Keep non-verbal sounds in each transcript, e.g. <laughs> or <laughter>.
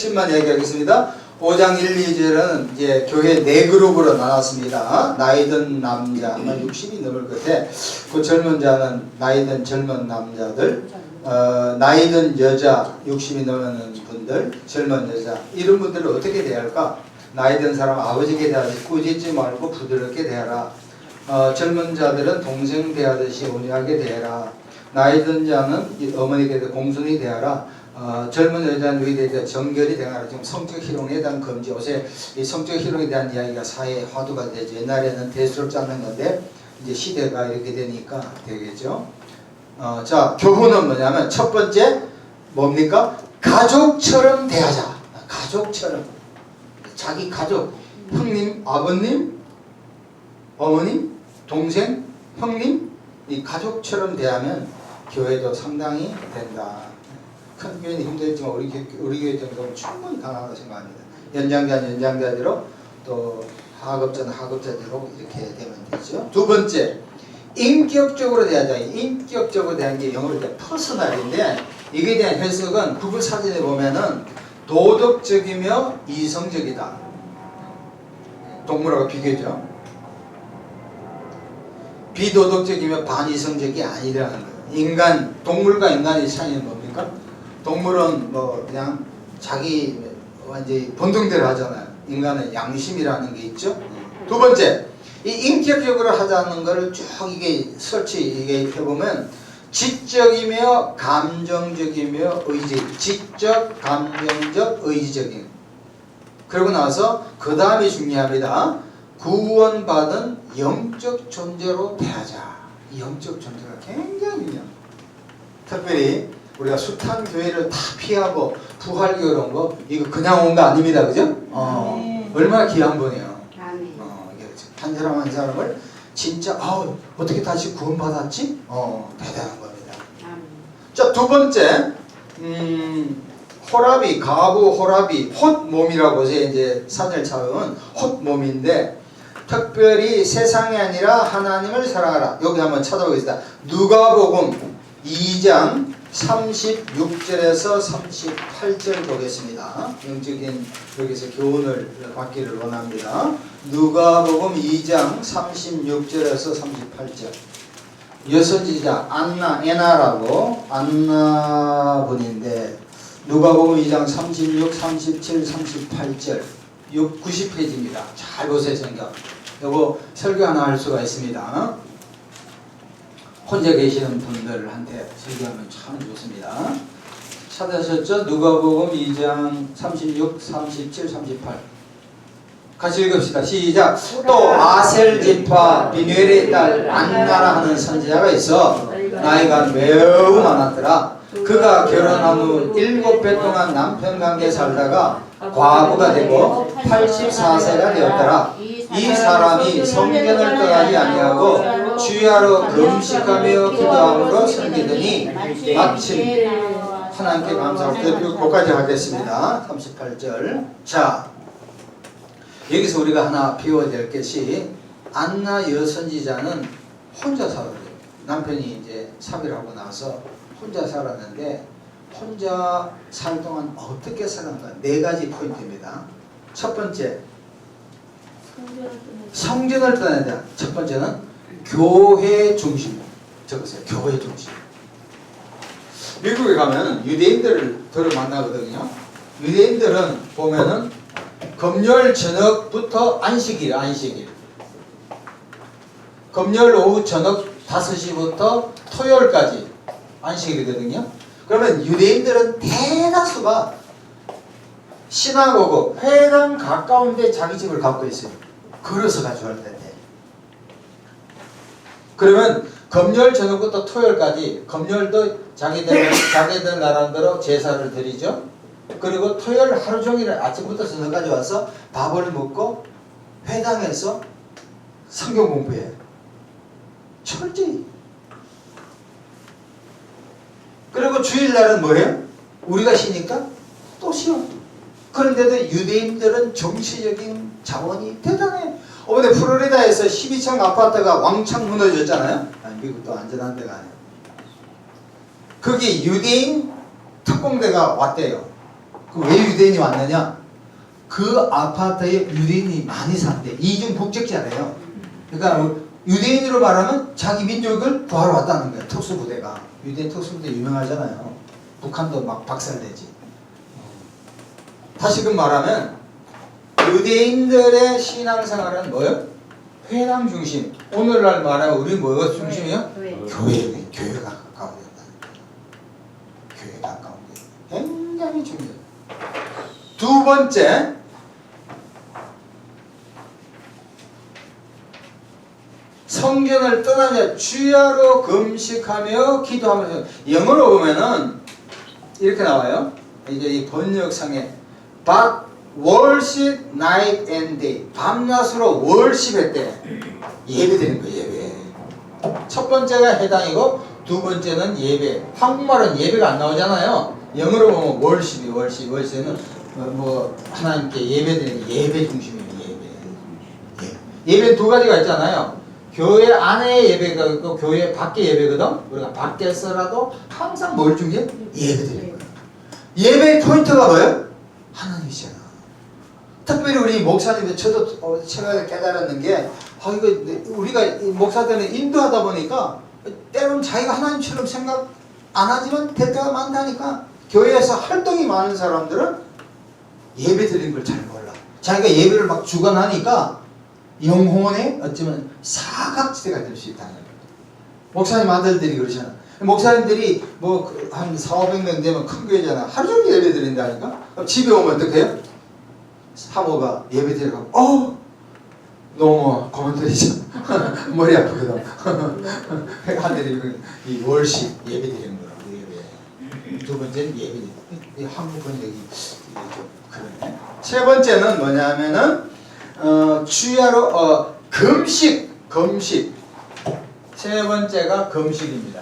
핵심만 얘기하겠습니다. 5장 1, 2절은 이제 교회 네 그룹으로 나눴습니다. 나이 든 남자, 아마 60이 넘을 것 같아. 그 젊은 자는 나이 든 젊은 남자들, 어, 나이 든 여자, 60이 넘는 분들, 젊은 여자, 이런 분들을 어떻게 대할까? 나이 든 사람 아버지께 대하듯이 꾸짖지 말고 부드럽게 대하라. 어, 젊은 자들은 동생 대하듯이 온유하게 대해라. 나이 든 자는 대해 공손히 대하라. 어, 젊은 여자는 대해 정결히 대하라. 지금 성적 희롱에 대한 금지. 요새 이 성적 희롱에 대한 이야기가 사회에 화두가 되죠. 옛날에는 대수롭지 않는 건데 이제 시대가 이렇게 되니까 되겠죠. 어, 자, 교훈은 뭐냐면 첫 번째 뭡니까? 가족처럼 대하자. 가족처럼. 자기 가족, 형님, 아버님, 어머님, 동생, 형님, 이 가족처럼 대하면 교회도 상당히 된다. 큰 교회는 힘들지만 우리, 교- 우리 교회 정도는 충분히 가능하다고 생각합니다. 연장자는 연장자대로 또 하급자는 하급자대로 이렇게 되면 되죠. 두 번째, 인격적으로 대하자. 인격적으로 대한 게 영어로 퍼스널인데 이게 대한 해석은 구글 사진에 보면은 도덕적이며 이성적이다. 동물하고 비교죠. 비도덕적이며 반이성적이 아니라는 거예요. 인간, 동물과 인간의 차이는 뭡니까? 동물은 뭐 그냥 자기 완전히 본능대로 하잖아요. 인간은 양심이라는 게 있죠. 두 번째, 이 인격적으로 하자는 거를 쭉 이게 설치 이게 해보면 지적이며 감정적이며 의지, 지적, 감정적, 의지적인. 그러고 나서 그 다음이 중요합니다. 구원받은 영적 존재로 대하자. 이 영적 존재가 굉장히 중요합니다. 특별히 우리가 숱한 교회를 다 피하고 부활교 이런 거 이거 그냥 온 거 아닙니다. 그죠? 어, 네. 얼마나 귀한 분이에요. 아멘. 어, 이게 한 사람 한 사람을 진짜 아우 어떻게 다시 구원받았지? 어, 대단한 겁니다. 아멘. 자, 두 번째, 음, 호라비, 가부 호라비, 헛몸이라고 제 이제 사전을 찾은 헛몸인데, 특별히 세상이 아니라 하나님을 사랑하라. 여기 한번 찾아보겠습니다. 누가복음 2장 36절에서 38절 보겠습니다. 영적인 여기서 교훈을 받기를 원합니다. 누가복음 2장 36절에서 38절. 여섯지자 안나 에나라고 안나 분인데 누가복음 2장 36, 37, 38절 6, 90페이지입니다. 잘 보세요 성경. 요거 설교 하나 할 수가 있습니다. 혼자 계시는 분들한테 설교하면 참 좋습니다. 찾으셨죠? 누가복음 2장 36, 37, 38 같이 읽읍시다. 시작. 또 아셀 지파 비누엘의 딸 안나라 하는 선지자가 있어 나이가 매우 많았더라. 그가 결혼한 후 일곱 배 동안 남편 관계 살다가 과부가 되고 84세가 되었더라. 이 사람이 성경을 떠나지 아니하고 주야로 금식하며 기도함으로 섬기더니 마침 하나님께 감사하고 그 거기까지 하겠습니다. 38절. 자, 여기서 우리가 하나 배워야 될 것이 안나 여선지자는 혼자 살아요. 남편이 이제 사별하고 나서 혼자 살았는데 혼자 살 동안 어떻게 살았는가 네 가지 포인트입니다. 첫 번째 성전을 떠나야 돼. 첫 번째는 교회 중심. 적으세요. 교회 중심. 미국에 가면 유대인들을 들어 만나거든요. 유대인들은 보면은 금요일 저녁부터 안식일, 안식일. 금요일 오후 저녁 5시부터 토요일까지 안식일이거든요. 그러면 유대인들은 대다수가 시나고고 회당 가까운데 자기 집을 갖고 있어요. 걸어서 가져갈 텐데. 그러면 금요일 저녁부터 토요일까지 금요일도 자기들 <laughs> 자기들 나름대로 제사를 드리죠. 그리고 토요일 하루 종일 아침부터 저녁까지 와서 밥을 먹고 회당에서 성경 공부해요. 철저히. 그리고 주일날은 뭐예요? 우리가 쉬니까 또 쉬어. 그런데도 유대인들은 정치적인 자원이 대단해. 어번에 플로리다에서 12층 아파트가 왕창 무너졌잖아요. 아니, 미국도 안전한 데가 아니에요. 거기 유대인 특공대가 왔대요. 그 왜 유대인이 왔느냐? 그 아파트에 유대인이 많이 산대. 이중 국적자래요. 그러니까 유대인으로 말하면 자기 민족을 구하러 왔다는 거야. 특수부대가. 유대인 특수부대 유명하잖아요. 북한도 막 박살내지. 다시금 말하면 유대인들의 신앙생활은 뭐예요? 회당 중심. 오늘날 말하면 우리 뭐가 중심이요? 교회. 교회, 교회가 가까워야 된다. 교회가 가까운 게 굉장히 중요해요. 두 번째, 성전을 떠나자 주야로 금식하며 기도하면서 영어로 보면은 이렇게 나와요. 이제 이 번역상에 but worship night and day 밤낮으로 worship했대 예배드리는 거예요 예배. 첫 번째가 해당이고 두 번째는 예배. 한국말은 예배가 안 나오잖아요. 영어로 보면 월십이 월십 월십은 어, 뭐 하나님께 예배드리는 예배 중심이에요 예배. 예. 예배 두 가지가 있잖아요. 교회 안에 예배가 있고 교회 밖에 예배거든. 우리가 밖에서라도 항상 뭘 준게 예배 드리는 거예요. 예배 포인트가 뭐예요? 하나님이잖아. 특별히 우리 목사님들 저도 어, 최근에 깨달았는 게 아, 이거 내- 우리가 이 목사들은 인도하다 보니까 때로는 자기가 하나님처럼 생각 안 하지만 될 때가 많다니까 교회에서 활동이 많은 사람들은 예배 드리는 걸 잘 몰라. 자기가 예배를 막 주관하니까 영혼의 어쩌면 사각지대가 될 수 있다는 거예요. 목사님 아들들이 그러잖아. 목사님들이 뭐 한 4, 500명 되면 큰 교회잖아. 하루 종일 예배 드린다니까? 집에 오면 어떡해요? 사모가 예배 드리고 어 너무 고만들이죠. <laughs> 머리 아프거든. <laughs> 하늘이 이 월십 예배 드리는 거라고 예배. 두 번째는 예배. 이 한국 번역이 좀 그러네. 세 번째는 뭐냐면은 어, 주야로 어, 금식 금식. 세 번째가 금식입니다.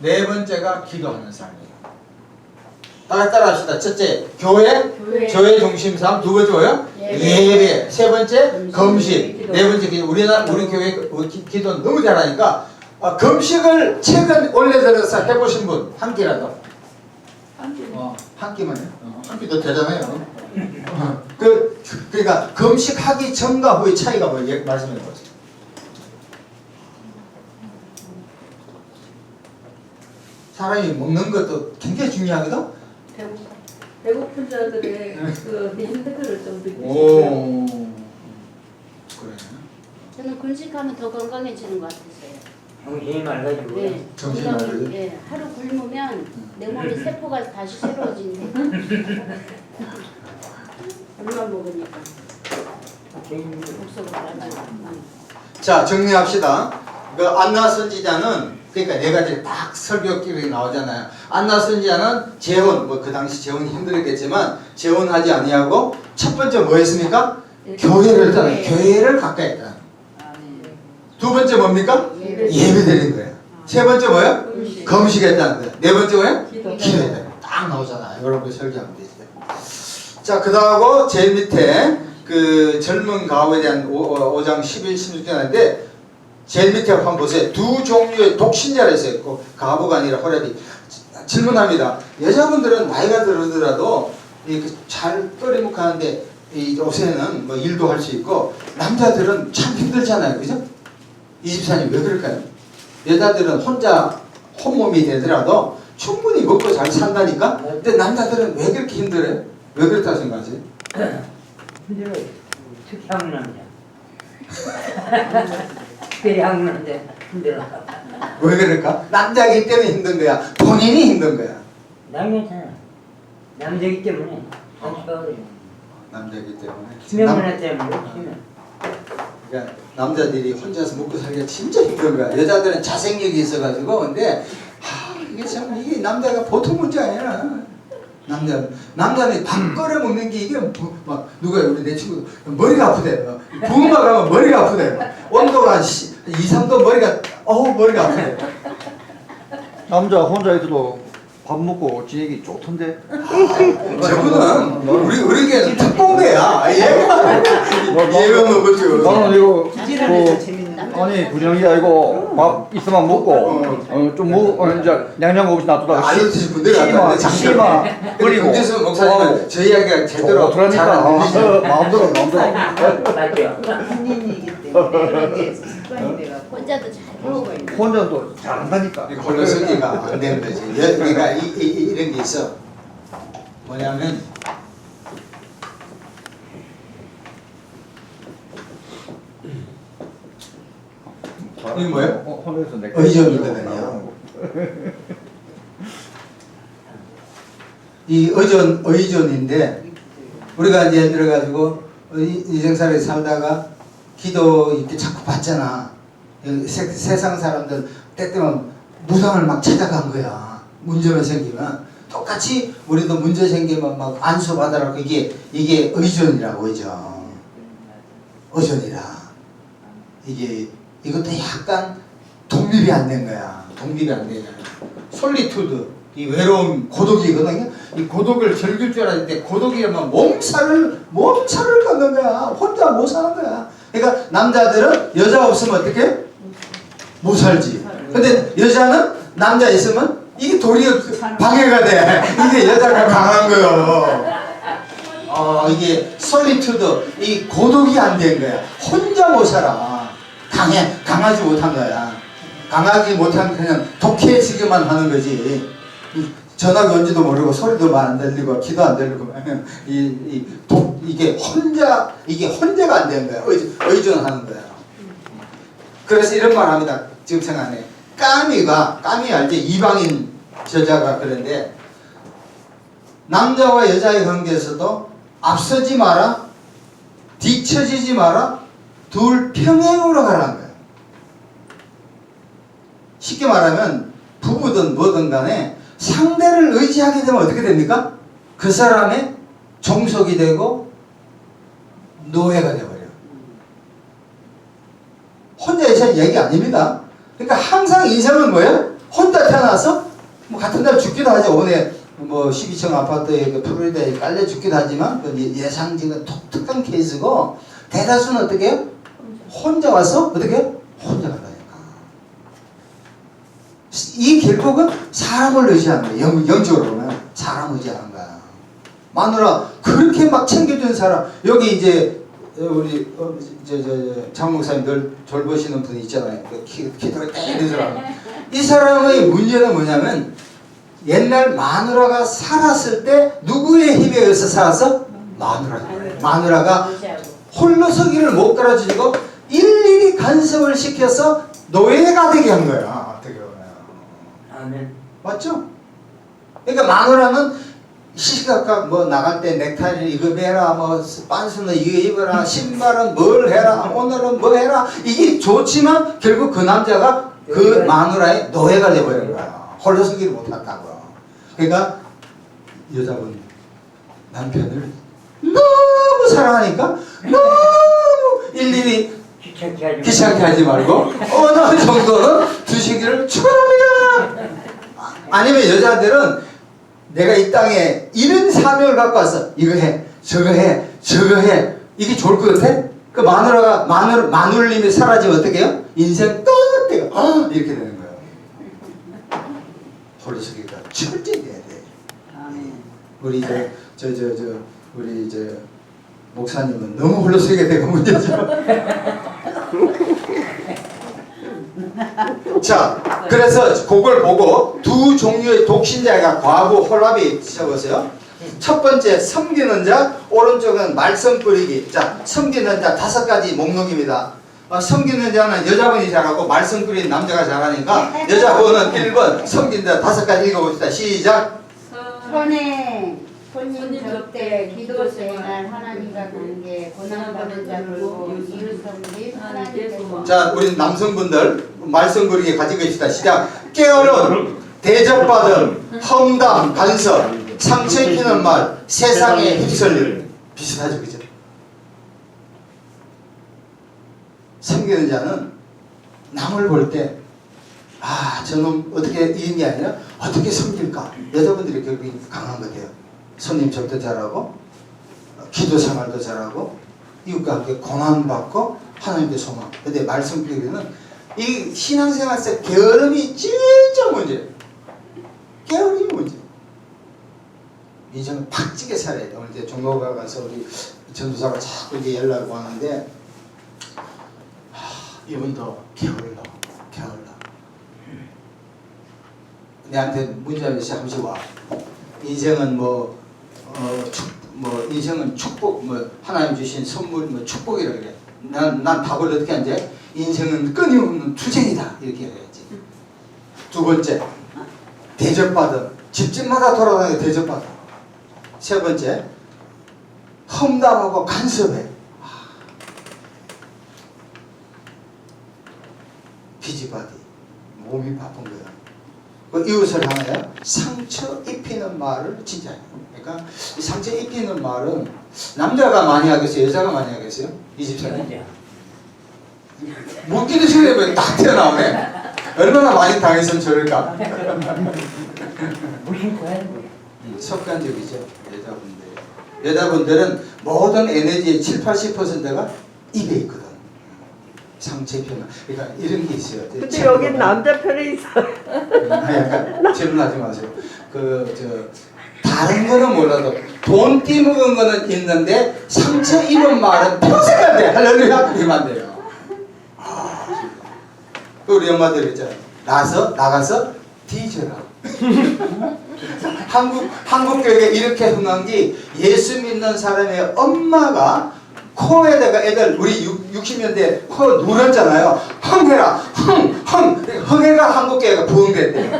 네 번째가 기도하는 삶이에요. 다 따라 합시다. 첫째, 교회, 교회. 교회 중심삼. 두 번째 뭐요? 예배. 예배. 세 번째, 금식. 금식. 네 번째, 기도. 우리나라, 우리 교회 우리 기, 기도 너무 잘하니까 아, 금식을 최근 올해 들어서 해보신 분, 한 끼라도. 어, 한 끼만요? 어, 한 끼도 되잖아요. 어, 그, 그러니까 금식하기 전과 후의 차이가 뭐예요? 예, 말씀해 보세요. 사람이 먹는 것도 굉장히 중요하거든? 배고 배고픈 자들의 그 힘들을 좀 느끼고 오. 그래. 저는 금식하면 더 건강해지는 것 같았어요. 정신이 맑아지고 네. 정신이 건강이- 맑아져요? 예, 하루 굶으면 내 몸에 세포가 다시 새로워진대. <laughs> 물만 먹으니까 목소리가 나죠. 자 정리합시다. 그 안나 선지자는 그러니까 네 가지 딱 설교길이 나오잖아요. 안나 선지자는 재혼 뭐 그 당시 재혼이 힘들었겠지만 재혼하지 아니하고 첫 번째 뭐였습니까? 교회를 떠나 네. 교회를 가까이 했다. 두 번째 뭡니까? 예배. 예배 드린 거예요. 세 번째 뭐예요? 금식. 금식했다는 거예요. 네 번째 뭐예요? 기도. 기도했다. 딱 나오잖아요. 여러분 설교하면 되죠. 자, 그 다음하고 제일 밑에 그 젊은 가업에 대한 5, 장 11, 16절인데 제일 밑에 한번 보세요. 두 종류의 있어요. 그 가부가 아니라 호랩이 질문합니다. 여자분들은 나이가 들더라도 이렇게 잘 끓이묵하는데 이 요새는 뭐 일도 할 수 있고 남자들은 참 힘들잖아요. 그죠? 이 집사님 왜 그럴까요? 여자들은 혼자 혼몸이 되더라도 충분히 먹고 잘 산다니까? 근데 남자들은 왜 그렇게 힘들어요? 왜 그렇다고 생각하세요? 힘들어 <clears throat> 특히 한국 남자 <laughs> <laughs> 특별히 한국 남자 힘들어 왜 그럴까? 남자이기 때문에 힘든 거야. 본인이 힘든 거야. 난 괜찮아 남자이기 때문에 안 좋아해 남자이기 때문에. 수명 남- 문화 때문에 그러니까 남자들이 혼자서 먹고 살기가 진짜 힘든 거야. 여자들은 자생력이 있어가지고 근데 하, 이게 참 이게 남자가 보통 문제 아니야. 남자 남자는 밥 끓여 먹는 게 이게 뭐- 막 누가 우리 내 친구 머리가 아프대. 어, 부음만 가면 머리가 아프대. 온도가 2, 3도 머리가 어우 머리가 아프대. 남자 혼자 있어도 밥 먹고 지내기 좋던데. 저분은 우리 우리에게는 특공대야. 얘가 뭐, 얘가 먹을 줄. 나는 이거 그거 아니 부정이 아니고 밥 있으면 먹고 어 좀 먹, 어, 이제 양념 없이 놔두다가 알려주신 분들 씨마 같은데 씨마 그리고 김재수 목사님은 저 이야기가 제대로 잘 그러니까 안 들리죠. 어, 마음대로 마음대로 <laughs> 맞죠? 군 습관이 돼갖고 혼자도 잘 배우가 있는 혼자도 잘한다니까 이 홀로서기가 안 되는 거지. 여- 그러니까 이, 이, 이- 이런 게 있어. 뭐냐면 이게 뭐예요? 어, 혼자서 내 의존이거든요. 이 의존 의존인데 우리가 이제 들어가지고 이- 인생살에 살다가 기도 이렇게 자꾸 받잖아. 이 세, 세상 사람들 때때면 무당을 막 찾아간 거야. 문제만 생기면 똑같이 우리도 문제 생기면 막 안수 받으라고 이게 이게 의존이라고 의존. 의존이라. 이게 이것도 약간 독립이 안 된 거야. 독립이 안 되냐. 솔리투드 이 외로움 고독이거든요. 이 고독을 즐길 줄 알았는데 고독이라면 몸살을 몸살을 갖는 거야. 혼자 못 사는 거야. 그러니까 남자들은 여자 없으면 어떻게? 못 살지. 근데 여자는 남자 있으면 이게 도리어 방해가 돼. 이게 여자가 강한 거요. 어 이게 솔리투드 이 고독이 안 된 거야. 혼자 못 살아. 강해 강하지 못한 거야. 강하지 못한 그냥 독해지기만 하는 거지. 이 전화가 온지도 모르고 소리도 말안 들리고 기도 안 들리고 <laughs> 이, 이 독, 이게 혼자 이게 혼자가 안된 거야. 의, 의존 하는 거야. 그래서 이런 말 합니다. 지금 생각하네. 까미가 까미 알지? 이방인 저자가 그런데 남자와 여자의 관계에서도 앞서지 마라, 뒤처지지 마라, 둘 평행으로 가라는 거예요. 쉽게 말하면 부부든 뭐든 간에 상대를 의지하게 되면 어떻게 됩니까? 그 사람의 종속이 되고 노예가 되어버려요. 혼자 있을 얘기 아닙니다. 그러니까 항상 인생은 뭐예요? 혼자 태어나서 뭐 같은 날 죽기도 하죠. 오늘 뭐 12층 아파트에 그 플로리다에 깔려 죽기도 하지만 그 예- 예상적인 독특한 케이스고 대다수는 어떻게 해요? 혼자 와서 어떻게 해요? 혼자 간다니까. 이 결국은 사람을 의지하는 거야. 영, 영적으로 보면 사람 의지하는 거야. 마누라 그렇게 막 챙겨준 사람 여기 이제 우리 어, 저, 저, 저, 장 목사님 늘 돌보시는 분이 있잖아요. 그 키, 키도가 때리는 사람. 이 사람의 문제는 뭐냐면 옛날 마누라가 살았을 때 누구의 힘에 의해서 살았어? 마누라. 마누라가 무시하고. 홀로 서기를 못 가르치고 일일이 간섭을 시켜서 노예가 되게 한 거야. 아멘. 맞죠? 그러니까 마누라는 시시각각 뭐 나갈 때 넥타이를 매라 뭐 빤스는 이거 입어라 <laughs> 신발은 뭘 해라 오늘은 뭐 해라 이게 좋지만 결국 그 남자가 그 마누라의 노예가 돼버린 거야 홀로 서기를 못한다고 그러니까 여자분 남편을 너무 사랑하니까 너무 일일이 귀찮게 하지 말고 어느 정도는 <laughs> 두시기를 축원합니다. 아니면 여자들은 내가 이 땅에 이런 사명을 갖고 왔어. 이거 해, 저거 해, 저거 해. 이게 좋을 것 같아? 그 마누라가 마누 마눌님이 사라지면 어떻게 해요? 인생 끝이가 어, 이렇게 되는 거예요. 홀로서기가 철저히 돼야 돼. 우리 저저 저 우리 저 목사님은 너무 홀로서기가 되고 문제죠. <laughs> 자, 그래서 그걸 보고 두 종류의 독신자가 과부 홀랍이 적었어요. 첫 번째 섬기는 자, 오른쪽은 말썽 뿌리기. 자, 섬기는 자 다섯 가지 목록입니다. 어, 섬기는 자는 여자분이 잘하고 말썽 뿌리는 남자가 잘하니까 여자분은 1번 섬기는 자 다섯 가지 읽어봅시다. 시작. 손님 손님 접대, 기도 생활, 하나님과 관계, 고난받은 자 돌보, 이웃 섬김, 하나님께 자, 우리 남성분들 말썽 부리기 가지고 있다. 시작. 깨어른, 대접받음, 험담, 간섭, 상처 입히는 말, 세상에 휩쓸림. 비슷하죠, 그죠? 섬기는 자는 남을 볼 때, 아, 저놈 어떻게 게 아니라 어떻게 섬길까? 여자분들이 결국 강한 것 같아요. 접대 잘하고, 어, 기도 생활도 잘하고, 이웃과 함께 고난받고 하나님께 소망. 근데 말씀드리기는 이 신앙생활에서 게으름이 진짜 문제. 게으름이 문제. 인생을 팍찌게 살아야 돼. 오늘 이제 종로가 가서 우리 전도사가 자꾸 이제 연락을 왔는데 하, 이분도 게을러, 게을러. 내한테 문자면서 잠시 와. 인생은 뭐, 어, 축, 뭐, 인생은 축복, 뭐, 하나님 주신 선물, 뭐, 축복이라 그래. 난, 난 답을 어떻게 하는지? 인생은 끊임없는 투쟁이다. 이렇게 해야지. 두 번째, 대접받음. 집집마다 돌아다니는 대접받음. 세 번째, 험담하고 간섭해. 아. 비지바디. 몸이 바쁜 거야. 그 이웃을 향하여 상처 입히는 말을 진짜. 그러니까 이 상처 입히는 말은 남자가 많이 하겠어요? 여자가 많이 하겠어요? 이 집사님? 묻기도 전에 딱 튀어나오네. 얼마나 많이? 무심코 해야 돼. 습관적이죠. 여자분들. 여자분들은 모든 에너지의 7, 80%가 입에 있거든. 상체 표현. 그러니까 이런 게 있어요. 근데 여긴 남자 편에 있어. 음, 약간 질문하지 마세요. 그 저 다른 거는 몰라도 돈 띠먹은 거는 있는데 상처 입은 말은 평생 안 돼. 할렐루야. 그러면 안 돼요. 아, 그 우리 엄마들 있잖아요. 나서 나가서 뒤져라. 한국 한국 교회가 이렇게 흥한 게 예수 믿는 사람의 엄마가 코에다가 애들 우리 60년대 코 누렀잖아요. 흥해라, 흥, 흥. 흥해가 한국 교회가 부흥됐대요.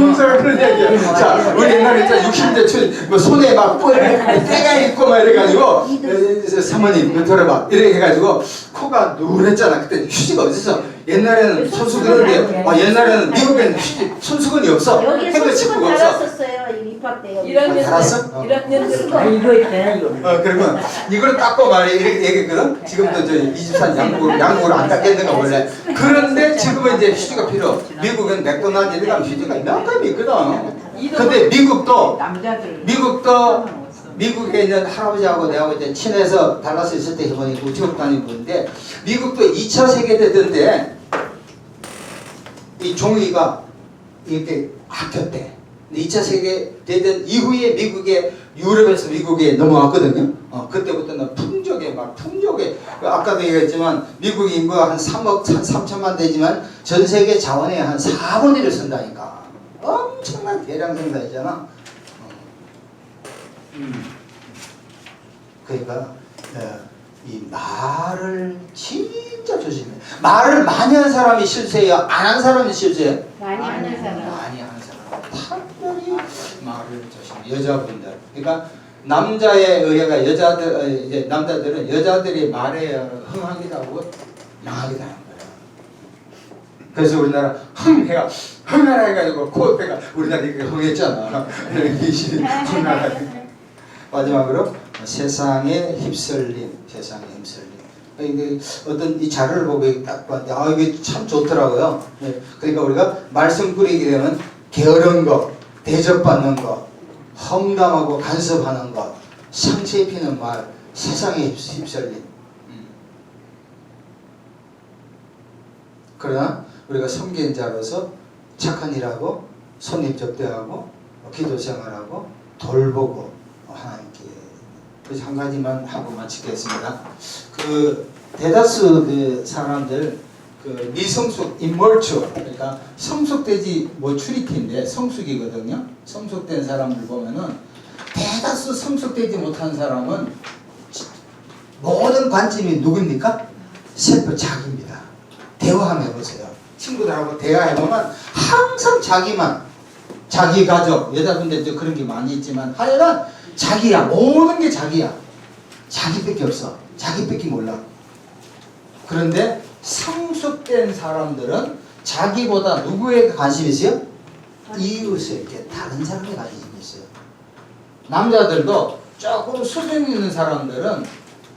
그런 얘기예요. 자, 우리 옛날에 있잖아 60년대 초, 뭐 손에 막 뿔, 때가 있고 막 이래가지고 에, 사모님 이거 들어봐 이렇게 해가지고 코가 누랬잖아. 그때 휴지가 어딨어? 옛날에는 손수건인데, 아, 옛날에는 미국에는 휴지 손수건이 없어. 여기 핸드 손수건 없어. 달았었어요. 이 밑밥 때 여기. 1학년 달았어? 어. 때 1학년 때아 이거 있잖아 이거. 어, 그러면 이걸 닦고 말해 이렇게 얘기했거든. 지금도 저 이집산 양국을 양국을 안 닦겠는가 원래. 그런데 지금은 이제 휴지가 필요. 미국은 맥도날드 이런 가면 휴지가 몇 가지 있거든. 근데 미국도 남자들 미국도 미국에 있는 할아버지하고 내하고 이제 친해서 달라스 있을 때 이번에 우체국 다니고 있는데 미국도 2차 세계대전 때이 종이가 이렇게 아꼈대. 2차 세계 대전 이후에 미국에 유럽에서 미국에 넘어왔거든요. 어, 그때부터는 풍족에 막 풍족에 그 아까도 얘기했지만 미국 인구가 한 3억 한 3천만 되지만 전 세계 자원의 한 4분의 1을 쓴다니까. 엄청난 대량 생산이잖아. 어. 음. 그러니까 어, 이 말을 진짜 조심해. 말을 많이 한 사람이 실수해요. 안 한 사람이 실수해요. 많이 하는 사람. 많이 하는 사람. 특별히 말을 조심해. 여자분들. 그러니까 남자의 의뢰가 여자들 어, 이제 남자들은 여자들이 말에 흥하기도 하고 망하기도 하는 거야. 그래서 우리나라 흥해가 흥하라 해가지고 코페가 우리나라 이렇게 흥했잖아. <laughs> 흥하라. 마지막으로 세상에 휩쓸림, 세상에 휩쓸림. 이게 어떤 이 자료를 보고 딱 봤는데 아 이게 참 좋더라고요. 예, 그러니까 우리가 말씀 꾸리게 되면 게으른 것, 대접받는 것, 험담하고 간섭하는 것, 상처 입히는 말, 세상에 휩- 휩쓸림. 음. 그러나 우리가 섬기는 자로서 착한 일하고 손님 접대하고 기도 생활하고 돌보고 하나님께 그래서 한 가지만 하고 마치겠습니다. 그 대다수 그 사람들 그 미성숙 인몰추 그러니까 성숙되지 모추리티인데 성숙이거든요. 성숙된 사람들 보면은 대다수 성숙되지 못한 사람은 모든 관점이 누굽니까? 셀프 자기입니다. 대화 한번 해보세요. 친구들하고 대화해보면 항상 자기만 자기 가족 여자분들 도 그런 게 많이 있지만 하여간 자기야 모든 게 자기야 자기밖에 없어 자기밖에 몰라 그런데 성 숙된 사람들은 자기보다 누구에게 관심이 있어요? 이웃에게 다른 사람에 관심이 있어요 남자들도 조금 수준 있는 사람들은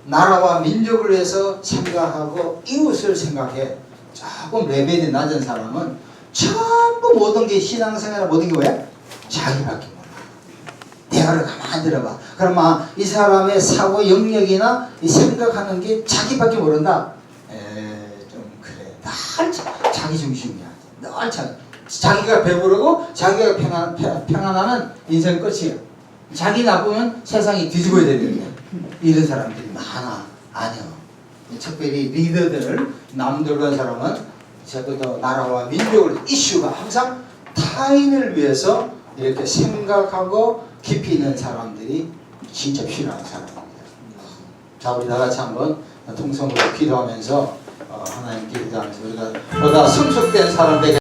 나라와 민족을 위해서 생각하고 이웃을 생각해 조금 레벨이 낮은 사람은 전부 모든 게 신앙생활 모든 게 뭐야? 자기밖에 몰라. 대화를 가만히 들어봐. 그러면 이 사람의 사고 영역이나 이 생각하는 게 자기밖에 모른다. 늘 자- 자기 중심이야. 늘 자, 자기가 배부르고 자기가 평안, 평- 평안하면 인생 끝이야. 자기 나쁘면 세상이 뒤집어야 되는데 이런 사람들이 많아. 아니요. 특별히 리더들 남들은 사람은 적어도 나라와 민족을 이슈가 항상 타인을 위해서 이렇게 생각하고 깊이 있는 사람들이 진짜 필요한 사람입니다. 자 우리 다 같이 한번 통성으로 기도하면서 어, 하나님께 기도하면서 우리가 보다 성숙된 사람 되게